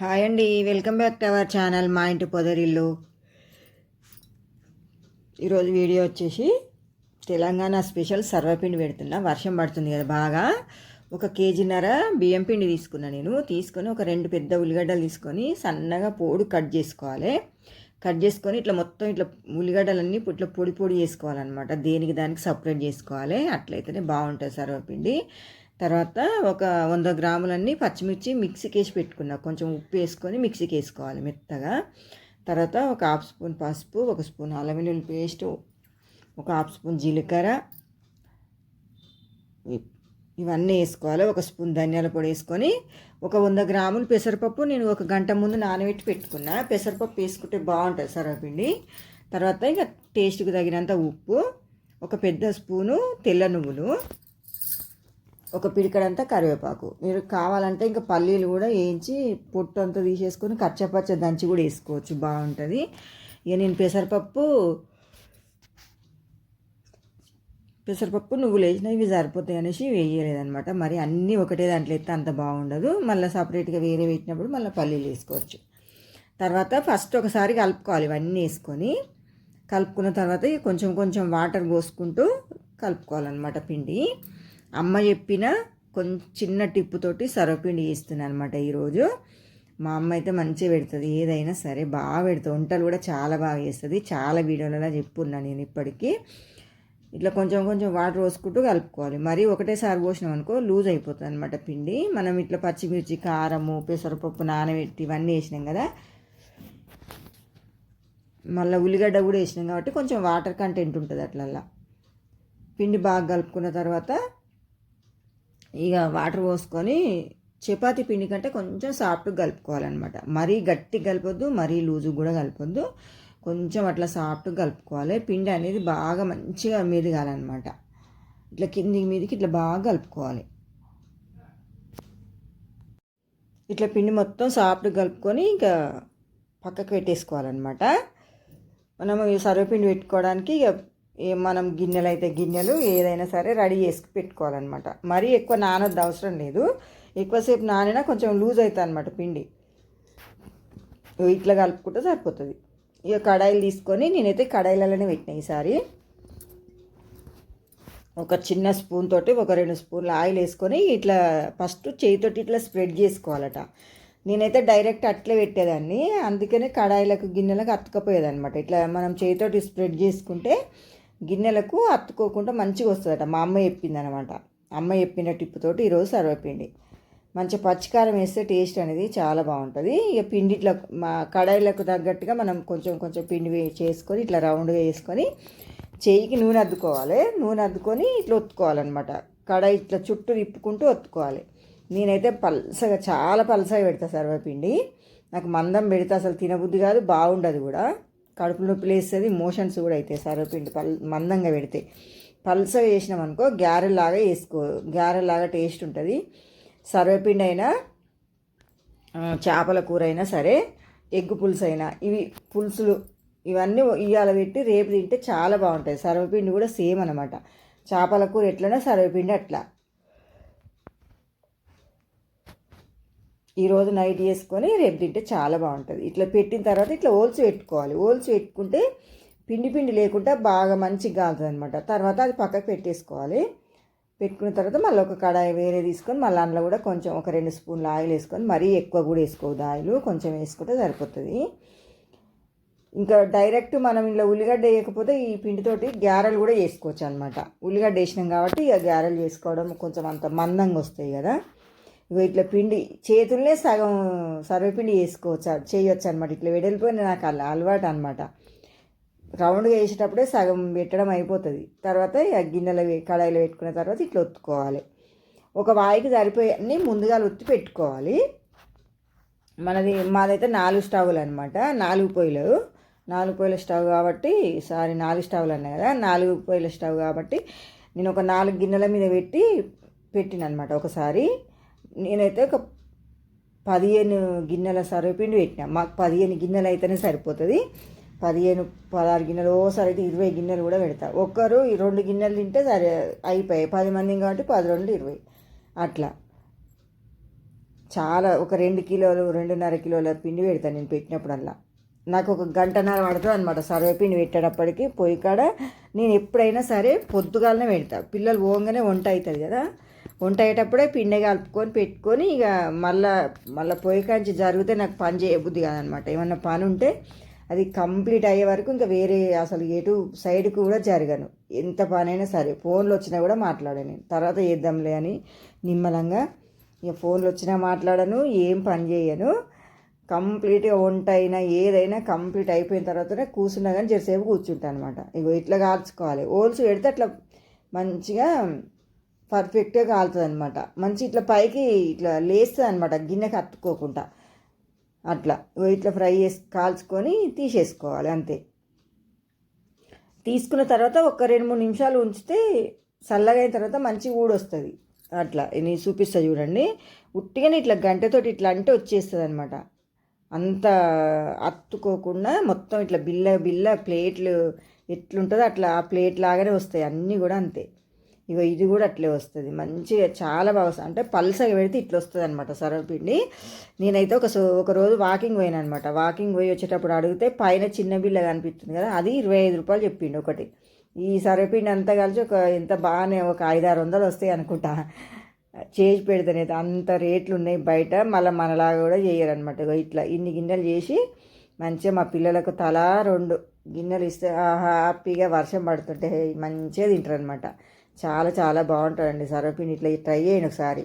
Hi అండి. Welcome back to our channel మా ఇంటి పొదరిల్లు. ఈరోజు వీడియో వచ్చేసి తెలంగాణ స్పెషల్ సర్వపిండి పెడుతున్నా. వర్షం పడుతుంది కదా బాగా. ఒక కేజీన్నర బియ్యం పిండి తీసుకున్నా నేను. తీసుకొని ఒక రెండు పెద్ద ఉల్లిగడ్డలు తీసుకొని సన్నగా పోడు కట్ చేసుకోవాలి. కట్ చేసుకొని ఇట్లా మొత్తం ఇట్లా ఉల్లిగడ్డలన్నీ ఇట్లా పొడి పొడి చేసుకోవాలన్నమాట. దేనికి దానికి సపరేట్ చేసుకోవాలి. అట్లయితేనే బాగుంటుంది సర్వపిండి. తర్వాత ఒక వంద గ్రాములన్నీ పచ్చిమిర్చి మిక్సీకి వేసి పెట్టుకున్నా. కొంచెం ఉప్పు వేసుకొని మిక్సీకి వేసుకోవాలి మెత్తగా. తర్వాత ఒక హాఫ్ స్పూన్ పసుపు ఒక స్పూన్ అల్లం వెల్లుల్లి పేస్ట్ ఒక హాఫ్ స్పూన్ జీలకర్ర. ఇ- ఇవన్నీ వేసుకోవాలి. ఒక స్పూన్ ధనియాల పొడి వేసుకొని ఒక వంద గ్రాములు పెసరపప్పు నేను ఒక గంట ముందు నానబెట్టి పెట్టుకున్నా. పెసరపప్పు వేసుకుంటే బాగుంటుంది సరపిండి తర్వాత ఇక టేస్ట్కి తగినంత ఉప్పు ఒక పెద్ద స్పూను తెల్ల నువ్వులు ఒక పిడికడంతా కరివేపాకు. మీరు కావాలంటే ఇంకా పల్లీలు కూడా వేయించి పొట్టు అంతా తీసేసుకొని కచ్చపచ్చ దంచి కూడా వేసుకోవచ్చు. బాగుంటుంది. ఇక నేను పెసరపప్పు పెసరపప్పు నువ్వులు వేసినా ఇవి సరిపోతాయి అనేసి వేయలేదనమాట మరి అన్నీ ఒకటే దాంట్లో ఎత్తే అంత బాగుండదు. మళ్ళీ సపరేట్గా వేరే పెట్టినప్పుడు మళ్ళీ పల్లీలు వేసుకోవచ్చు. తర్వాత ఫస్ట్ ఒకసారి కలుపుకోవాలి ఇవన్నీ వేసుకొని. కలుపుకున్న తర్వాత ఇక కొంచెం కొంచెం వాటర్ పోసుకుంటూ కలుపుకోవాలన్నమాట పిండి. అమ్మ చెప్పిన కొంచెం చిన్న టిప్పుతోటి సర్వపిండి చేస్తున్నాను అనమాట ఈరోజు. మా అమ్మ అయితే మంచిగా పెడుతుంది. ఏదైనా సరే బాగా పెడుతుంది. వంటలు కూడా చాలా బాగా చేస్తుంది. చాలా వీడియోలలో చెప్పున్నా నేను ఇప్పటికీ. ఇట్లా కొంచెం కొంచెం వాటర్ పోసుకుంటూ కలుపుకోవాలి. మరీ ఒకటేసారి పోసినాం అనుకో లూజ్ అయిపోతుంది అనమాట పిండి. మనం ఇట్లా పచ్చిమిర్చి కారము పెసరపప్పు నానబెట్టి ఇవన్నీ వేసినాం కదా. మళ్ళీ ఉల్లిగడ్డ కూడా వేసినాం కాబట్టి కొంచెం వాటర్ కంటెంట్ ఉంటుంది అట్లల్లా. పిండి బాగా కలుపుకున్న తర్వాత ఇక వాటర్ పోసుకొని చపాతీ పిండి కంటే కొంచెం సాఫ్ట్గా కలుపుకోవాలన్నమాట. మరీ గట్టి కలపొద్దు మరీ లూజు కూడా కలపొద్దు. కొంచెం అట్లా సాఫ్ట్గా కలుపుకోవాలి. పిండి అనేది బాగా మంచిగా మెదగాలన్నమాట. ఇట్లా కిందికి మీదకి ఇట్లా బాగా కలుపుకోవాలి. ఇట్లా పిండి మొత్తం సాఫ్ట్గా కలుపుకొని ఇంకా పక్కకు పెట్టేసుకోవాలన్నమాట. మనం సర్వపిండి పెట్టుకోవడానికి ఇక మనం గిన్నెలు అయితే గిన్నెలు ఏదైనా సరే రెడీ చేసి పెట్టుకోవాలన్నమాట. మరీ ఎక్కువ నానొద్దు అవసరం లేదు. ఎక్కువసేపు నానినా కొంచెం లూజ్ అవుతుంది అనమాట పిండి ఇట్లా కలుపుకుంటే సరిపోతుంది. ఇక కడాయిలు తీసుకొని నేనైతే కడాయిలలోనే పెట్టిన ఈసారి. ఒక చిన్న స్పూన్ తోటి ఒక రెండు స్పూన్లు ఆయిల్ వేసుకొని ఇట్లా ఫస్ట్ చేయితోటి ఇట్లా స్ప్రెడ్ చేసుకోవాలట. నేనైతే డైరెక్ట్ అట్లే పెట్టేదాన్ని. అందుకనే కడాయిలకు గిన్నెలకు అతుకపోయేదన్నమాట. ఇట్లా మనం చేయితోటి స్ప్రెడ్ చేసుకుంటే గిన్నెలకు అత్తుకోకుండా మంచిగా వస్తుందట. మా అమ్మ చెప్పింది అనమాట అమ్మ చెప్పిన టిప్పుతోటి ఈరోజు సర్వపిండి. మంచి పచ్చికారం వేస్తే టేస్ట్ అనేది చాలా బాగుంటుంది. ఇక పిండి ఇట్లా మా కడాయిలకు తగ్గట్టుగా మనం కొంచెం కొంచెం పిండి చేసుకొని ఇట్లా రౌండ్గా వేసుకొని చేయికి నూనె అద్దుకోవాలి. నూనె అద్దుకొని ఇట్లా ఒత్తుకోవాలన్నమాట. కడాయి ఇట్లా చుట్టూ తిప్పుకుంటూ ఒత్తుకోవాలి. నేనైతే పల్సగా చాలా పలసగా పెడతా సర్వపిండి. నాకు మందం పెడితే అసలు తినబుద్ధి కాదు బాగుండదు కూడా. కడుపు నొప్పి లేస్తుంది మోషన్స్ కూడా అవుతాయి సర్వపిండి పల్ మందంగా పెడితే. పల్సగా వేసినాం అనుకో గారెలాగా వేసుకో గారెలాగా టేస్ట్ ఉంటుంది. సర్వపిండి అయినా చేపల కూర అయినా సరే ఎగ్గు పులుసు అయినా ఇవి పులుసులు ఇవన్నీ ఇవాళ పెట్టి రేపు తింటే చాలా బాగుంటాయి సర్వపిండి కూడా సేమ్ అనమాట చేపల కూర ఎట్లనే సర్వపిండి అట్లా. ఈరోజు నైట్ వేసుకొని రేపు తింటే చాలా బాగుంటుంది. ఇట్లా పెట్టిన తర్వాత ఇట్లా ఓల్చి పెట్టుకోవాలి. ఓల్చి పెట్టుకుంటే పిండి పిండి లేకుండా బాగా మంచిగా కాలుతుంది అనమాట తర్వాత అది పక్కకు పెట్టేసుకోవాలి. పెట్టుకున్న తర్వాత మళ్ళీ ఒక కడాయి వేరే తీసుకొని మళ్ళీ అందులో కూడా కొంచెం ఒక రెండు స్పూన్లు ఆయిల్ వేసుకొని మరీ ఎక్కువ కూడా వేసుకోవద్దు. ఆయిల్ కొంచెం వేసుకుంటే సరిపోతుంది. ఇంకా డైరెక్ట్ మనం ఇలా ఉల్లిగడ్డ వేయకపోతే ఈ పిండితోటి గ్యారెలు కూడా చేసుకోవచ్చు అనమాట ఉల్లిగడ్డ వేసినాం కాబట్టి ఇక గ్యారెలు చేసుకోవడం కొంచెం అంత మందంగా వస్తాయి కదా. ఇగో ఇట్లా పిండి చేతుల్నే సగం సర్వపిండి వేసుకోవచ్చు చేయొచ్చు అనమాట ఇట్లా వెడలిపోయిన నాకు అలా అలవాటు అనమాట రౌండ్గా వేసేటప్పుడే సగం పెట్టడం అయిపోతుంది. తర్వాత ఇక గిన్నెలో కడాయిలో పెట్టుకున్న తర్వాత ఇట్లా ఒత్తుకోవాలి. ఒక వాయికి సరిపోయి అన్నీ ముందుగా ఒత్తి పెట్టుకోవాలి. మనది మాదైతే నాలుగు స్టవ్లు అనమాట నాలుగు పొయ్యిలు. నాలుగు పొయ్యిల స్టవ్ కాబట్టి సారీ నాలుగు స్టవ్లు అన్నాయి కదా నాలుగు పొయ్యిల స్టవ్ కాబట్టి నేను ఒక నాలుగు గిన్నెల మీద పెట్టి పెట్టిన అనమాట ఒకసారి. నేనైతే ఒక పదిహేను గిన్నెల సర్వపిండి పెట్టినా. మాకు పదిహేను గిన్నెలు అయితేనే సరిపోతుంది. పదిహేను పదహారు గిన్నెలు ఓసారి అయితే ఇరవై గిన్నెలు కూడా పెడతా. ఒక్కరు ఈ రెండు గిన్నెలు తింటే సరే అయిపోయాయి. పది మంది కాబట్టి పది రెండు ఇరవై. అట్లా. చాలా ఒక రెండు కిలోలు రెండున్నర కిలోల పిండి పెడతాను నేను పెట్టినప్పుడల్లా. నాకు ఒక గంటన్నర పడుతుంది అనమాట సర్వపిండి పెట్టేటప్పటికి. పొయ్యి కాడ నేను ఎప్పుడైనా సరే పొద్దుగాలనే పెడతా. పిల్లలు పోగానే వంట అవుతుంది కదా. వంట అయ్యేటప్పుడే పిండి కలుపుకొని పెట్టుకొని ఇక మళ్ళా మళ్ళీ పొయ్యి కాంచి జరిగితే నాకు పని చేయబుద్ది కాదనమాట. ఏమన్నా పని ఉంటే అది కంప్లీట్ అయ్యే వరకు ఇంకా వేరే అసలు ఎటు సైడ్కి కూడా జరగను. ఎంత పనైనా సరే ఫోన్లు వచ్చినా కూడా మాట్లాడాను తర్వాత చేద్దాంలే అని నిమ్మలంగా ఇక ఫోన్లు వచ్చినా మాట్లాడను ఏం పని చేయను. కంప్లీట్గా వంట అయినా ఏదైనా కంప్లీట్ అయిపోయిన తర్వాతనే కూర్చున్నా కానీ జరసేపు కూర్చుంటాను అనమాట ఇగో ఇట్లా కాల్చుకోవాలి. ఓల్స్ పెడితే అట్లా మంచిగా పర్ఫెక్ట్గా కాలుతుంది అనమాట మంచి ఇట్లా పైకి ఇట్లా లేస్తుంది అనమాట గిన్నెకి అతుక్కోకుండా అట్లా ఇట్లా ఫ్రై చేసి కాల్చుకొని తీసేసుకోవాలి అంతే. తీసుకున్న తర్వాత ఒక రెండు మూడు నిమిషాలు ఉంచితే చల్లగా అయిన తర్వాత మంచి ఊడొస్తుంది. అట్లా నేను చూపిస్తా చూడండి. ఉట్టిగానే ఇట్లా గంటతోటి ఇట్లా అంటే వచ్చేస్తుంది అనమాట అంత అత్తుకోకుండా మొత్తం ఇట్లా బిల్ల బిల్ల ప్లేట్లు ఎట్లుంటుందో అట్లా ఆ ప్లేట్ లాగానే వస్తాయి అన్నీ కూడా అంతే. ఇగో ఇది కూడా అట్లే వస్తుంది. మంచిగా చాలా బాగా వస్తుంది. అంటే పల్సగా పెడితే ఇట్లా వస్తుంది అనమాట సర్వపిండి. నేనైతే ఒక సో- ఒక రోజు వాకింగ్ పోయినా అనమాట వాకింగ్ పోయి వచ్చేటప్పుడు అడిగితే పైన చిన్న బిళ్ళ కనిపిస్తుంది కదా అది ఇరవై ఐదు రూపాయలు చెప్పిండు ఒకటి. ఈ సర్వపిండి అంతా కలిసి ఒక ఎంత బాగానే ఒక ఐదు ఆరు వందలు వస్తాయి అనుకుంటా. చేసి పెడితేనైతే అంత రేట్లు ఉన్నాయి బయట. మళ్ళీ మనలాగా కూడా చేయరు అనమాట ఇట్లా ఇన్ని గిన్నెలు చేసి మంచిగా మా పిల్లలకు తలా రెండు గిన్నెలు ఇస్తే హ్యాపీగా వర్షం పడుతుంటే మంచిగా తింటారు అనమాట చాలా చాలా బాగుంటుందండి సర్వపిండి ఇట్లా ట్రై చేయండి ఒకసారి.